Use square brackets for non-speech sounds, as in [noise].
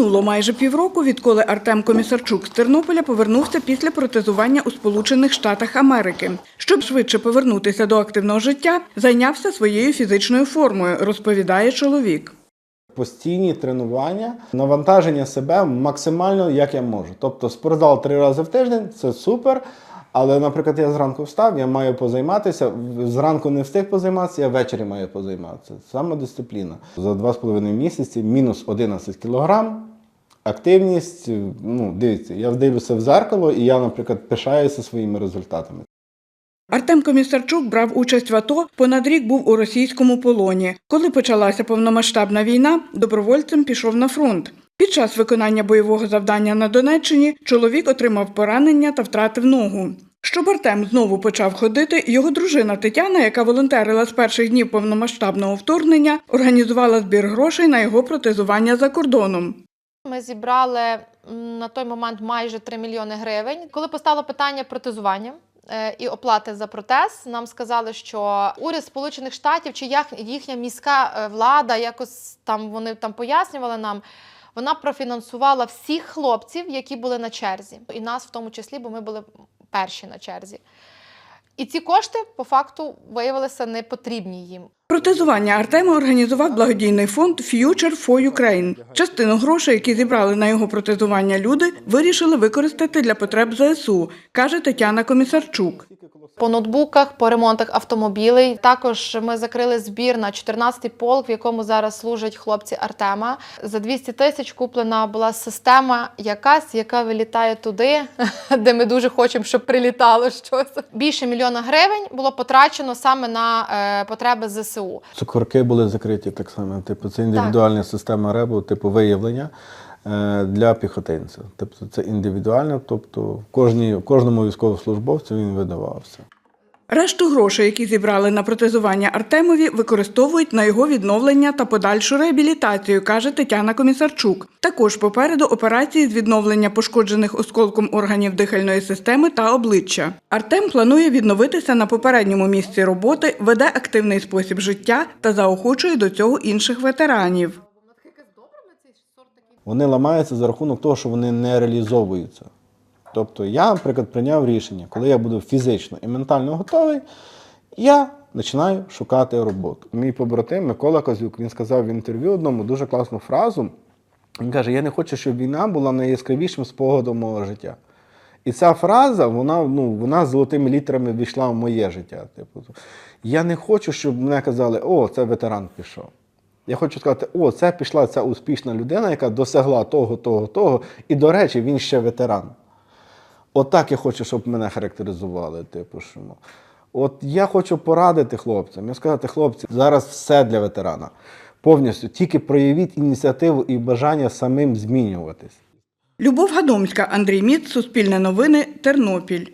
Минуло майже півроку, відколи Артем Комісарчук з Тернополя повернувся після протезування у Сполучених Штатах Америки. Щоб швидше повернутися до активного життя, зайнявся своєю фізичною формою, розповідає чоловік. Постійні тренування, навантаження себе максимально як я можу. Тобто спортзал три рази в тиждень це супер. Але, наприклад, я зранку встав, я маю позайматися. Зранку не встиг позайматися, я ввечері маю позайматися. Саме дисципліна. За два з половиною місяці мінус 11 кілограм. Активність, ну, дивіться, я дивлюся в зеркало, і я, наприклад, пишаюся своїми результатами. Артем Комісарчук брав участь в АТО, понад рік був у російському полоні. Коли почалася повномасштабна війна, добровольцем пішов на фронт. Під час виконання бойового завдання на Донеччині чоловік отримав поранення та втратив ногу. Щоб Артем знову почав ходити, його дружина Тетяна, яка волонтерила з перших днів повномасштабного вторгнення, організувала збір грошей на його протезування за кордоном. Ми зібрали на той момент майже 3 мільйони гривень. Коли постало питання протезування е, і оплати за протез, нам сказали, що уряд Сполучених Штатів чи їхня міська е, влада, якось там вони там пояснювали нам. Вона профінансувала всіх хлопців, які були на черзі, і нас в тому числі, бо ми були перші на черзі. І ці кошти по факту виявилися непотрібні їм. Протезування Артема організував благодійний фонд Future for Ukraine. Частину грошей, які зібрали на його протезування люди, вирішили використати для потреб ЗСУ, каже Тетяна Комісарчук. По ноутбуках, по ремонтах автомобілей. Також ми закрили збір на 14-й полк, в якому зараз служать хлопці Артема. За 200 тисяч куплена була система якась, яка вилітає туди, [laughs] де ми дуже хочемо, щоб прилітало щось. Більше мільйона гривень було потрачено саме на е, потреби ЗСУ. Цукорки були закриті так само. Типу, це індивідуальна система ребу, типу виявлення для піхотинців. Тобто це індивідуально, тобто в кожній, кожному військовослужбовцю він видавався. Решту грошей, які зібрали на протезування Артемові, використовують на його відновлення та подальшу реабілітацію, каже Тетяна Комісарчук. Також попереду операції з відновлення пошкоджених осколком органів дихальної системи та обличчя. Артем планує відновитися на попередньому місці роботи, веде активний спосіб життя та заохочує до цього інших ветеранів. Вони ламаються за рахунок того, що вони не реалізовуються. Тобто я, наприклад, прийняв рішення, коли я буду фізично і ментально готовий, я починаю шукати роботу. Мій побратим Микола Козюк, він сказав в інтерв'ю одному дуже класну фразу. Він каже: Я не хочу, щоб війна була найяскравішим спогадом мого життя. І ця фраза, вона, ну, вона золотими літерами війшла в моє життя. Типу, я не хочу, щоб мене казали, о, це ветеран пішов. Я хочу сказати, о, це пішла ця успішна людина, яка досягла того, того, того. І, до речі, він ще ветеран. Отак я хочу, щоб мене характеризували. Типу, що, ну. От я хочу порадити хлопцям. Я сказати, хлопці, зараз все для ветерана. Повністю тільки проявіть ініціативу і бажання самим змінюватись. Любов Гадомська, Андрій Міц, Суспільне новини, Тернопіль.